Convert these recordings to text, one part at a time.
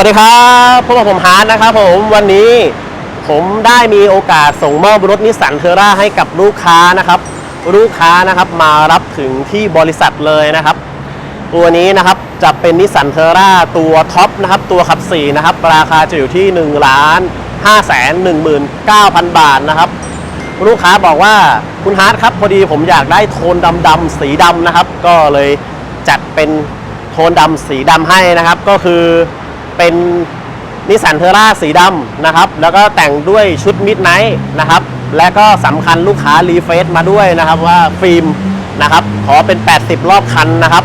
วัสดีครับพบกับผมฮาร์ดนะครับผมวันนี้ผมได้มีโอกาสส่งมอบรถนิสสันเทอร่าให้กับลูกค้านะครับ ลูกค้านะครับมารับถึงที่บริษัทเลยนะครับ ตัวนี้นะครับจะเป็นนิสสันเทอร่าตัวท็อปนะครับ ตัวขับ4นะครับ ราคาจะอยู่ที่ 1 ล้าน5แสน19,000 บาทนะครับ ลูกค้าบอกว่าคุณฮาร์ดครับพอดีผมอยากได้โทนดำๆสีดำนะครับ ก็เลยจัดเป็นโทนดำสีดำให้นะครับก็คือ เป็นนิสสันเทอร่าสีดำนะครับ แล้วก็แต่งด้วยชุดมิดไนท์นะครับ และก็สำคัญลูกค้ารีเฟซมาด้วยนะครับว่าฟิล์มนะครับ ขอเป็น 80 รอบคันนะครับ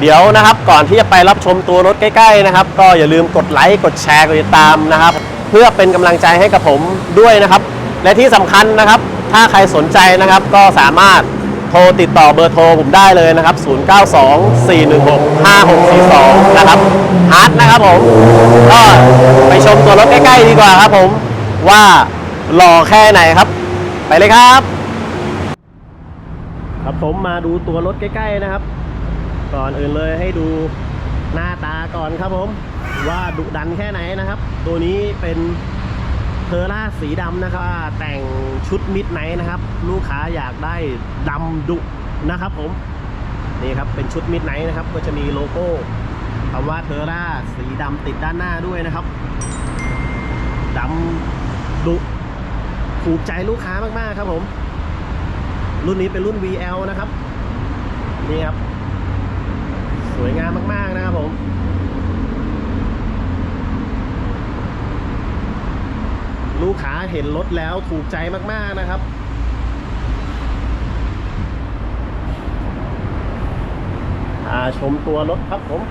เดี๋ยวนะครับก่อนที่จะไปรับชมตัวรถใกล้ๆนะครับ ก็อย่าลืมกดไลค์กดแชร์กดติดตามนะครับ เพื่อเป็นกำลังใจให้กับผมด้วยนะครับ และที่สำคัญนะครับ ถ้าใครสนใจนะครับก็สามารถ โทรติดต่อเบอร์โทรผมได้เลยนะครับ 0924165642 นะครับฮาร์ดนะครับผม ก็ไปชมตัวรถใกล้ๆดีกว่าครับผม ว่าหล่อแค่ไหนครับ ไปเลยครับ ครับผมมาดูตัวรถใกล้ๆนะครับ ก่อนอื่นเลยให้ดูหน้าตาก่อนครับผม ว่าดุดันแค่ไหนนะครับ ตัวนี้เป็น เทอร่าสีดำนะครับแต่งชุดมิดไนท์นะครับ ลูกค้าอยากได้ดำดุนะครับผม นี่ครับเป็นชุดมิดไนท์นะครับ ก็จะมีโลโก้คำว่าเทอร่าสีดำติดด้านหน้าด้วยนะครับดำดุถูกใจลูกค้ามากๆครับผม รุ่นนี้เป็นรุ่น VL นะครับ นี่ครับ สวยงามมากๆนะครับผม ลูกค้าเห็นรถแล้วถูกใจมากๆนะครับ พาชมตัวรถครับผม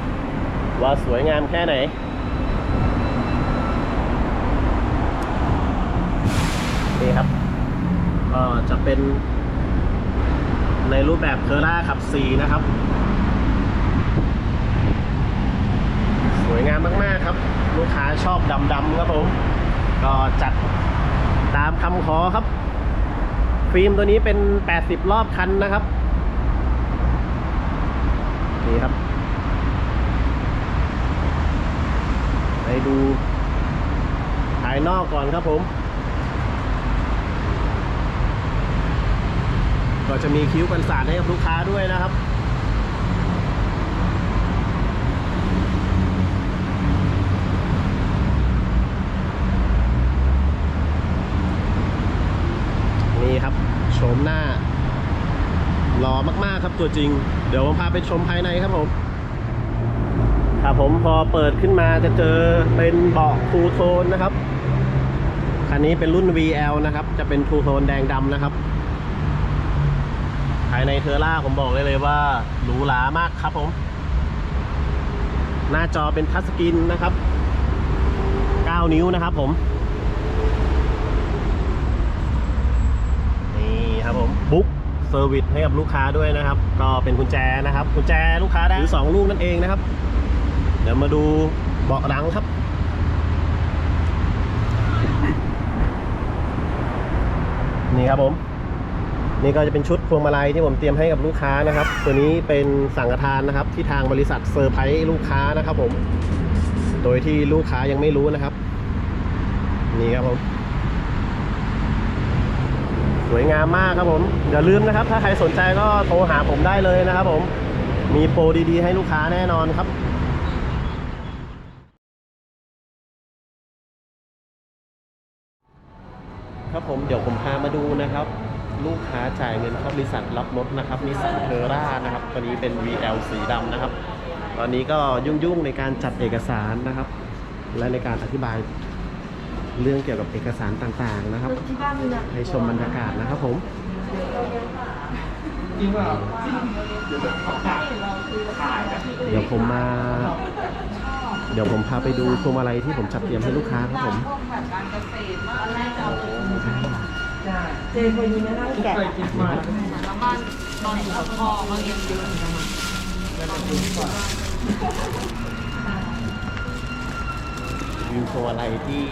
ว่าสวยงามแค่ไหนนี่ครับ ก็จะเป็นในรูปแบบเทอร่าขับ 4 นะครับ สวยงามมาก ๆ ครับ ลูกค้าชอบดำ ๆ ครับผม ก็จัดตามคำขอครับ ฟิล์มตัวนี้เป็น 80 รอบคันนะครับ นี่ครับ ไปดูภายนอกก่อนครับผม ก็จะมีคิ้วกันสาดให้กับลูกค้าด้วยนะครับ นี่ครับ โฉมหน้าหล่อมากๆครับตัวจริง เดี๋ยวผมพาไปชมภายในครับผมครับผมพอเปิดขึ้นมาจะเจอเป็นเบาะทูโทนนะครับ คันนี้เป็นรุ่น VL นะครับ จะเป็นทูโทนแดงดำนะครับ ภายในเทอร่าผมบอกเลยเลยว่าหรูหรามากครับผม หน้าจอเป็นทัชสกรีนนะครับ 9 นิ้วนะครับผม นี่ ครับผมบุ๊กเซอร์วิสให้กับลูกค้าด้วยนะครับ ก็เป็นกุญแจนะครับกุญแจลูกค้าได้หรือสองลูกนั่นเองนะครับ เดี๋ยวมาดูเบาะหลังครับนี่ครับผม นี่ก็จะเป็นชุดพวงมาลัยที่ผมเตรียมให้กับลูกค้านะครับ ตัวนี้เป็นสังฆทานนะครับ ที่ทางบริษัทเซอร์ไพรส์ลูกค้านะครับผม โดยที่ลูกค้ายังไม่รู้นะครับ นี่ครับผม สวยงามมากครับผมอย่าลืมนะครับ ถ้าใครสนใจก็โทรหาผมได้เลยนะครับผมมีโปรดีๆ ให้ลูกค้าแน่นอนครับครับผมเดี๋ยวผมพามาดูนะครับ ลูกค้าจ่ายเงินเข้าบริษัทรับรถนะครับนิสสันเทอร่านะครับตัวนี้เป็น VL สีดำนะครับ ตอนนี้ก็ยุ่งๆในการจัดเอกสารนะครับ และในการอธิบาย เรื่องเกี่ยวกับเอกสารต่างๆนะครับ ให้ชมบรรยากาศนะครับผมเดี๋ยวผมมา เดี๋ยวผมพาไปดูพวงมาลัยที่ผมจัดเตรียมให้ลูกค้าครับผมเกษตรบ้านแรกจเอาเป็นเจเคยมีไหมคะแกะแล้วบ้านตอนอยู่กับพ่อก็เรียนเยอะเหมือนกัน อะวิวพวงมาลัยที่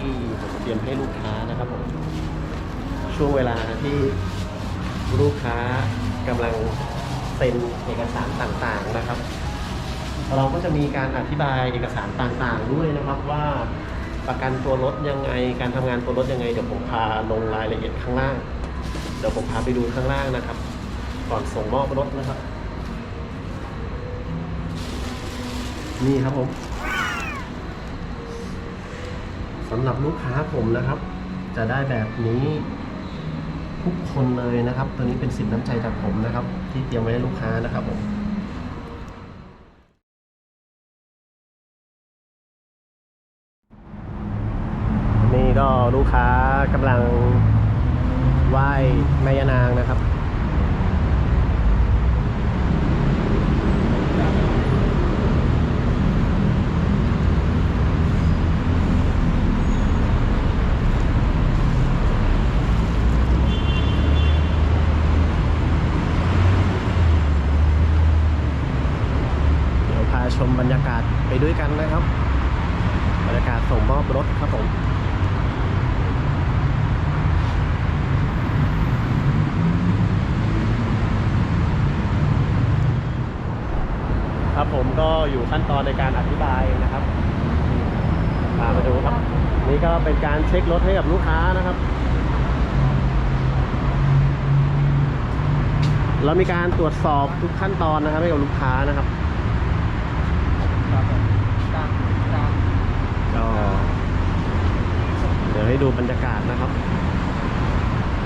ผมเตรียมให้ลูกค้านะครับผมช่วงเวลาที่ลูกค้ากำลังเซ็นเอกสารต่างๆนะครับ เราก็จะมีการอธิบายเอกสารต่างๆด้วยนะครับว่าประกันตัวรถยังไง การทำงานตัวรถยังไง เดี๋ยวผมพาลงรายละเอียดข้างล่าง เดี๋ยวผมพาไปดูข้างล่างนะครับ ก่อนส่งมอบรถนะครับ นี่ครับผม สำหรับลูกค้าผมนะครับ จะได้แบบนี้ทุกคนเลยนะครับ ตัวนี้เป็นสินน้ำใจจากผมนะครับ ที่เตรียมไว้ให้ลูกค้านะครับผมนี่ก็ลูกค้ากำลังไหว้แม่ยานางนะครับ เดี๋ยวพาชมบรรยากาศไปด้วยกันนะครับ บรรยากาศส่งมอบรถครับผม ครับผมก็อยู่ขั้นตอนในการอธิบายนะครับพามาดูครับ นี่ก็เป็นการเช็ครถให้กับลูกค้านะครับ เรามีการตรวจสอบทุกขั้นตอนนะครับให้กับลูกค้านะครับก็เดี๋ยวให้ดูบรรยากาศนะครับ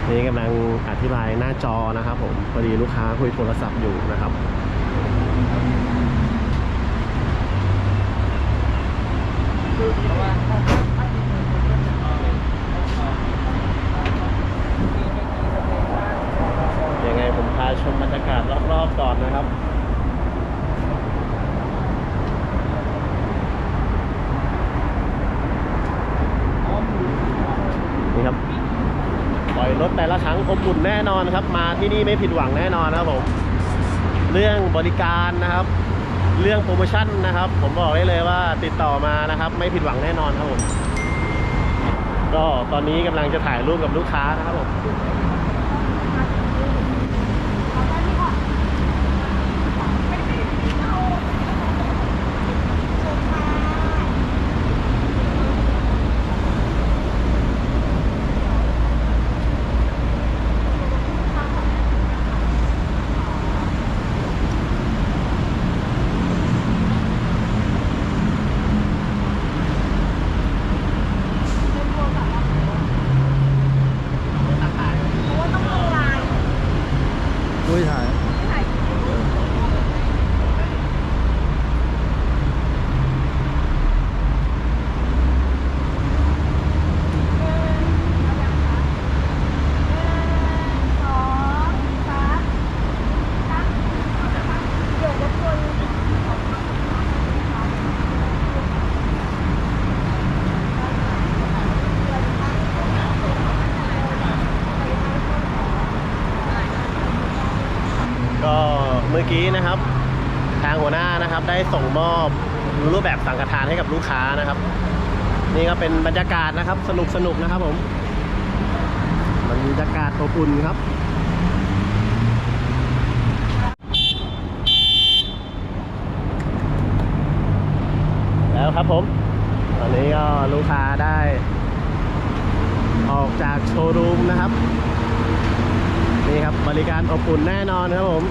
นี่กำลังอธิบายหน้าจอนะครับผมพอดีลูกค้าคุยโทรศัพท์อยู่นะครับ ยังไงผมพาชมบรรยากาศรอบๆก่อนนะครับ นี่ครับ ปล่อยรถแต่ละครั้งอบอุ่นแน่นอนครับ มาที่นี่ไม่ผิดหวังแน่นอนนะครับผมเรื่องบริการนะครับ เรื่องโปรโมชั่นนะครับ ผมบอกได้เลยว่าติดต่อมานะครับ ไม่ผิดหวังแน่นอนครับผมก็ตอนนี้กำลังจะถ่ายรูปกับลูกค้านะครับผม อุ้ยถ่าย ก็เมื่อกี้นะครับ ทางหัวหน้านะครับ ได้ส่งมอบรูปแบบสังฆทานให้กับลูกค้านะครับ นี่ก็เป็นบรรยากาศนะครับ สนุกสนุกนะครับผมบรรยากาศอบอุ่นครับแล้วครับผม ตอนนี้ก็ลูกค้าได้ ออกจากโชว์รูมนะครับ นี่ครับบริการอบอุ่นแน่นอนครับผม